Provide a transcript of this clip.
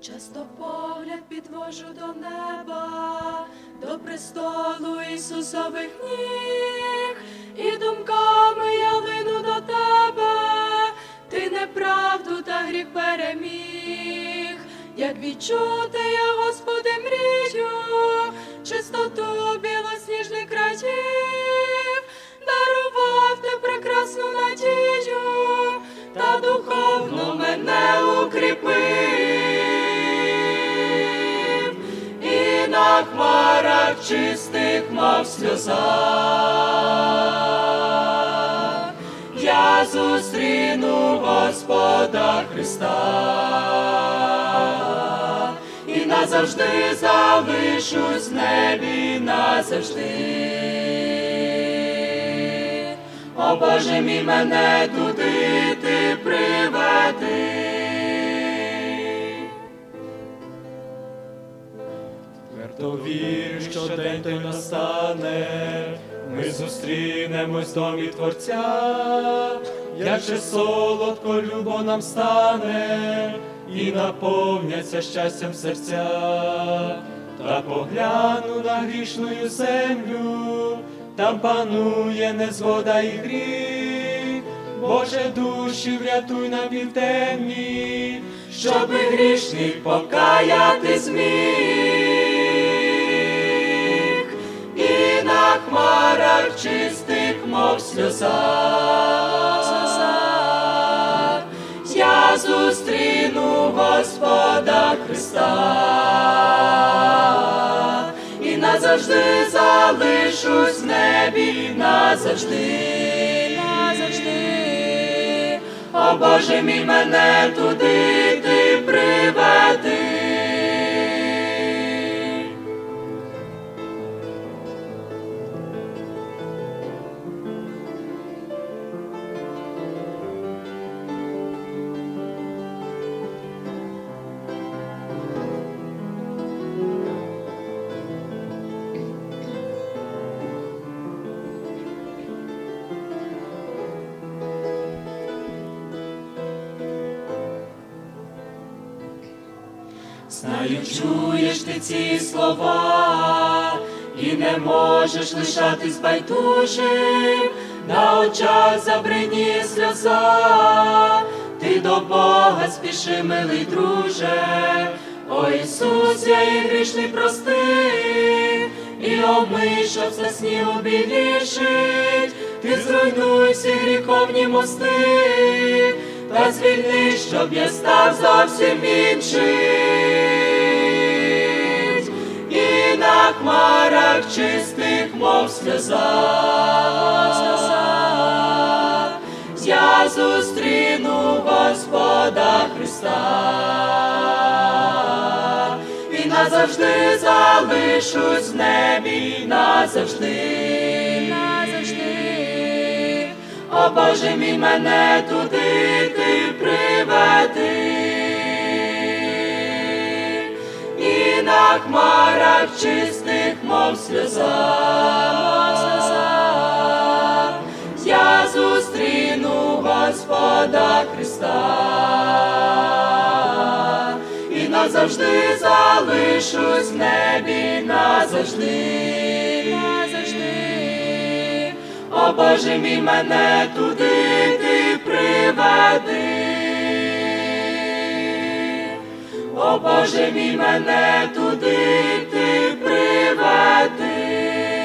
Часто погляд підвожу до неба, до престолу Ісусових ніг, і думками я лину до тебе, ти неправду та гріх переміг, як відчути я, Господи, мрію, чистоту білосніжних країв, дарував ти прекрасну надію, та духовно мене укріпив, на хмарах чистих, мов сльоза. Я зустріну Господа Христа і назавжди залишусь в небі назавжди. О Боже мій мене туди ти приведи. Твердо вірю, що день той настане, ми зустрінемось в домі Творця, як же солодко любо нам стане, і наповняться щастям серця, та погляну на грішную землю, там панує незгода і гріх. Боже, душі врятуй на південні, Щоби грішник покаяти зміг, чистих, мов сльоза, я зустріну Господа Христа і назавжди залишусь в небі, назавжди, назавжди. О Боже мій мене туди ти Знаю, чуєш ти ці слова, і не можеш лишатись байдужим, на очах забриніє сльоза, ти до Бога спіши, милий друже, о Ісус, я і грішний прости, і омий, щоб за снігу білішить, ти зруйнуй всі гріховні мости, та звільни, щоб я став зовсім іншим. Чистих, мов сльоза, я зустріну Господа Христа і назавжди залишусь в небі, назавжди, назавжди. О Боже мій мене туди ти приведи. На хмарах чистих, мов сльоза, я зустріну Господа Христа і назавжди залишусь в небі, назавжди, назавжди. О Боже мій мене туди ти приведи. О Боже мій мене туди ти приведи.